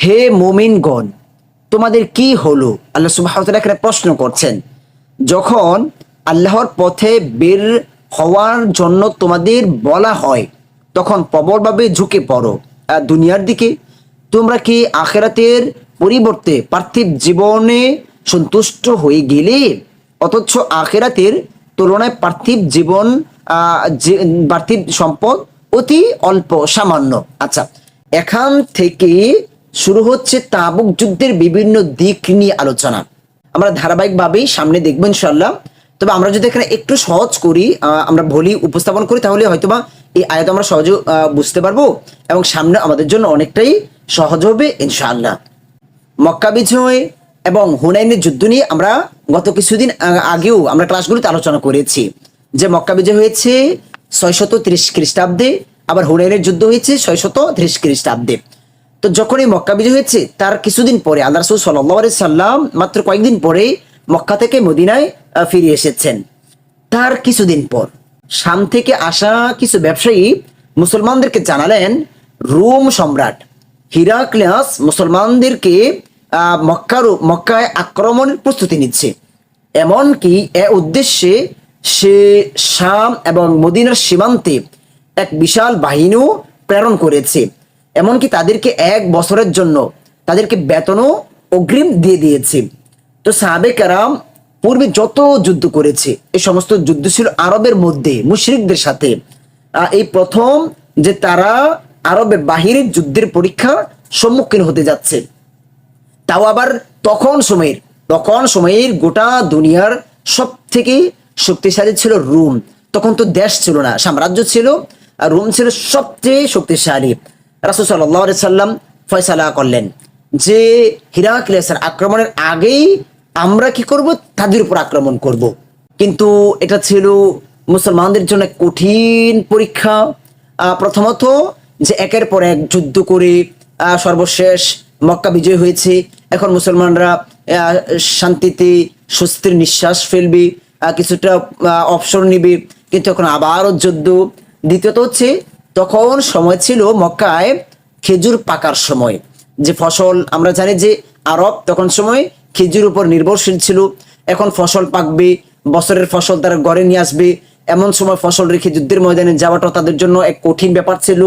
হে মোমিনগণ, তোমাদের কি হলো? আল্লাহ সুবাহ এখানে প্রশ্ন করছেন। যখন আল্লাহর পথে বের হওয়ার জন্য তোমাদের বলা হয়, তখন প্রবলভাবে ঝুঁকে পড়ো। দুনিয়ার দিকে, তোমরা কি আখেরাতের পরিবর্তে পার্থিব জীবনে সন্তুষ্ট হয়ে গেলে? অথচ আখেরাতের তুলনায় পার্থিব জীবন পার্থিব সম্পদ অতি অল্প, সামান্য। আচ্ছা এখান থেকে শুরু হচ্ছে তাবুক যুদ্ধের বিভিন্ন দিক নিয়ে আলোচনা। আমরা ধারাবাহিকভাবেই সামনে দেখব ইনশাল্লাহ তবে আমরা যদি এখানে একটু সহজ করি আমরা ভুলি উপস্থাপন করি, তাহলে হয়তোবা এই আয়াত আমরা সহজে বুঝতে পারব এবং সামনে আমাদের জন্য অনেকটাই সহজ হবে ইনশাআল্লাহ। মক্কা বিজয় এবং হুনাইনের যুদ্ধ নিয়ে আমরা গত কিছুদিন আগেও আমরা ক্লাসগুলোতে আলোচনা করেছি। যে মক্কা বিজয় হয়েছে ছয়শত ত্রিশ খ্রিস্টাব্দে, আবার হুনাইনের যুদ্ধ হয়েছে ছয়শত ত্রিশ খ্রিস্টাব্দে। তো যখনই মক্কা বিজয় হয়েছে, তার কিছুদিন পরে আল্লাহ রসুল সাল্লাহ সাল্লাম মাত্র কয়েকদিন পরে মক্কা থেকে মদিনায় ফিরে এসেছেন। তার কিছুদিন পর শাম থেকে আসা কিছু ব্যবসায়ী মুসলমানদেরকে জানালেন, রোম সম্রাট হিরাক্লিয়াস মুসলমানদেরকে মক্কার মক্কায় আক্রমণের প্রস্তুতি নিচ্ছে। এমনকি এ উদ্দেশ্যে সে শাম এবং মদিনার সীমান্তে এক বিশাল বাহিনীও প্রেরণ করেছে। এমনকি তাদেরকে এক বছরের জন্য তাদেরকে বেতনও অগ্রিম দিয়ে দিয়েছে। তো সাবেক কারাম পূর্বে যত যুদ্ধ করেছে এই সমস্ত যুদ্ধ ছিল আরবের মধ্যে, মুশরিকদের সাথে। এই প্রথম যে তারা আরবের বাহিরের যুদ্ধের পরীক্ষা সম্মুখীন হতে যাচ্ছে। তাও আবার তখন সময়ের তখন সময়ের গোটা দুনিয়ার সব থেকে শক্তিশালী ছিল রোম। তখন তো দেশ ছিল না, সাম্রাজ্য ছিল, আর রোম ছিল সবচেয়ে শক্তিশালী। রাসুল সাল্লাহ সাল্লাম ফয়সালা করলেন। যে হিরাক্লিয়াসের আক্রমণের আগেই আমরা কি করব? তাদের উপর আক্রমণ করব। কিন্তু এটা ছিল মুসলমানদের জন্য কঠিন পরীক্ষা। প্রথমত যে একের পর এক যুদ্ধ করে সর্বশেষ মক্কা বিজয় হয়েছে। এখন মুসলমানরা শান্তিতে স্বস্তির নিঃশ্বাস ফেলবে কিছুটা অবসর নিবে। কিন্তু এখন আবারও যুদ্ধ। দ্বিতীয়ত হচ্ছে তখন সময় ছিল মক্কায় খেজুর পাকার সময়। যে ফসল, আমরা জানি যে আরব তখন সময় খেজুর উপর নির্ভরশীল ছিল। এখন ফসল পাকবে, বছরের ফসল তারা গড়ে নিয়ে আসবে। এমন সময় ফসল রেখে যুদ্ধের ময়দানে যাওয়াটা তাদের জন্য এক কঠিন ব্যাপার ছিল।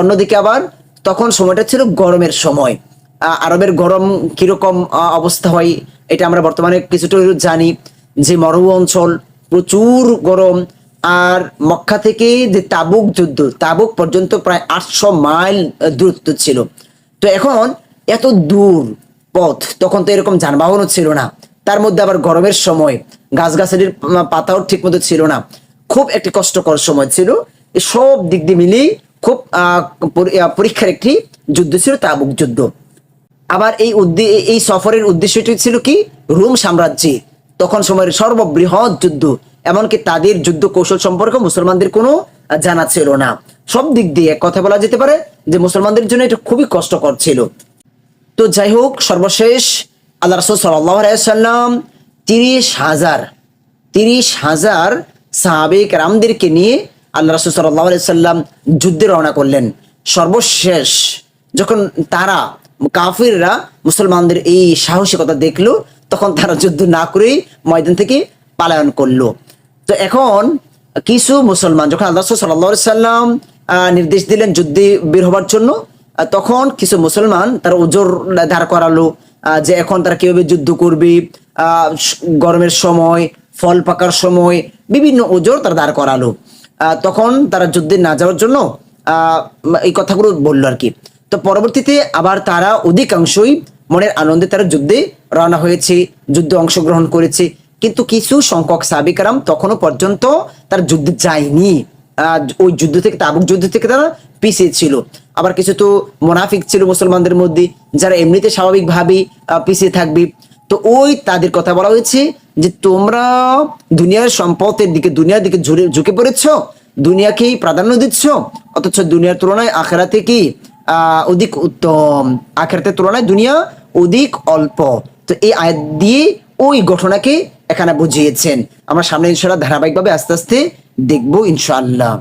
অন্যদিকে আবার তখন সময়টা ছিল গরমের সময়। আরবের গরম কীরকম অবস্থা হয়, এটা আমরা বর্তমানে কিছুটা জানি। যে মরু অঞ্চল প্রচুর গরম আর মক্কা থেকে যে তাবুক যুদ্ধ, তাবুক পর্যন্ত প্রায় আটশো মাইল দূরত্ব ছিল। তো এখন এত দূর পথ, তখন তো এরকম যানবাহনও ছিল না। তার মধ্যে আবার গরমের সময়, গাছগাছালির পাতাও ঠিক মতো ছিল না। খুব একটি কষ্টকর সময় ছিল। সব দিক দিয়ে মিলিয়ে খুব পরীক্ষার একটি যুদ্ধ ছিল, তাবুক যুদ্ধ। আবার এই এই সফরের উদ্দেশ্যটি ছিল কি? রোম সাম্রাজ্যে, তখন সময়ের সর্ববৃহৎ যুদ্ধ। এমনকি তাদের যুদ্ধ কৌশল সম্পর্কে মুসলমানদের কোনো জানা ছিল না। সব দিক দিয়ে কথা বলা যেতে পারে যে মুসলমানদের জন্য এটা খুবই কষ্টকর ছিল। তো যাই হোক, সর্বশেষ আল্লাহ রসুল সাল্লাম তিরিশ হাজার তিরিশ হাজার সাহাবেক রামদেরকে নিয়ে আল্লাহ রসুল সাল্লাহ সাল্লাম যুদ্ধে রওনা করলেন। সর্বশেষ যখন তারা কাফিররা মুসলমানদের এই সাহসিকতা দেখল, তখন তারা যুদ্ধ না করেই ময়দান থেকে পালায়ন করল। তো এখন কিছু মুসলমান, যখন আল্লাহ সাল্লাহ সাল্লাম নির্দেশ দিলেন যুদ্ধে বের হবার জন্য তখন কিছু মুসলমান তারা ওজোর দাঁড় করালো যে এখন তারা কীভাবে যুদ্ধ করবে গরমের সময়, ফল পাকার সময়, বিভিন্ন ওজোর তারা দাঁড় করালো। তখন তারা যুদ্ধে না যাওয়ার জন্য এই কথাগুলো বলল আর কি। তো পরবর্তীতে আবার তারা অধিকাংশই মনের আনন্দে তারা যুদ্ধে রওনা হয়েছে, যুদ্ধে অংশগ্রহণ করেছে। কিন্তু কিছু সংখ্যক সাবিকারাম তখনও পর্যন্ত তারা যুদ্ধে যায়নি। ওই যুদ্ধ থেকে, তাবুক যুদ্ধ থেকে তারা পিছিয়ে ছিল। আবার কিছু তো মোনাফিক ছিল মুসলমানদের মধ্যে, যারা এমনিতে স্বাভাবিকভাবেই পিছিয়ে থাকবে। তো ওই তাদের কথা বলা হয়েছে যে, তোমরা দুনিয়ার সম্পদের দিকে, দুনিয়ার দিকে ঝুঁকে পড়েছ, দুনিয়াকেই প্রাধান্য দিচ্ছ, অথচ দুনিয়ার তুলনায় আখেরাতে কি অধিক উত্তম? আখেরাতের তুলনায় দুনিয়া অধিক অল্প। তো এই আয়াত দিয়ে ওই ঘটনাকে এখানে বুঝিয়েছেন। আমরা সামনে ইনশাল্লাহ ধারাবাহিকভাবে আস্তে আস্তে দেখব ইনশাআল্লাহ।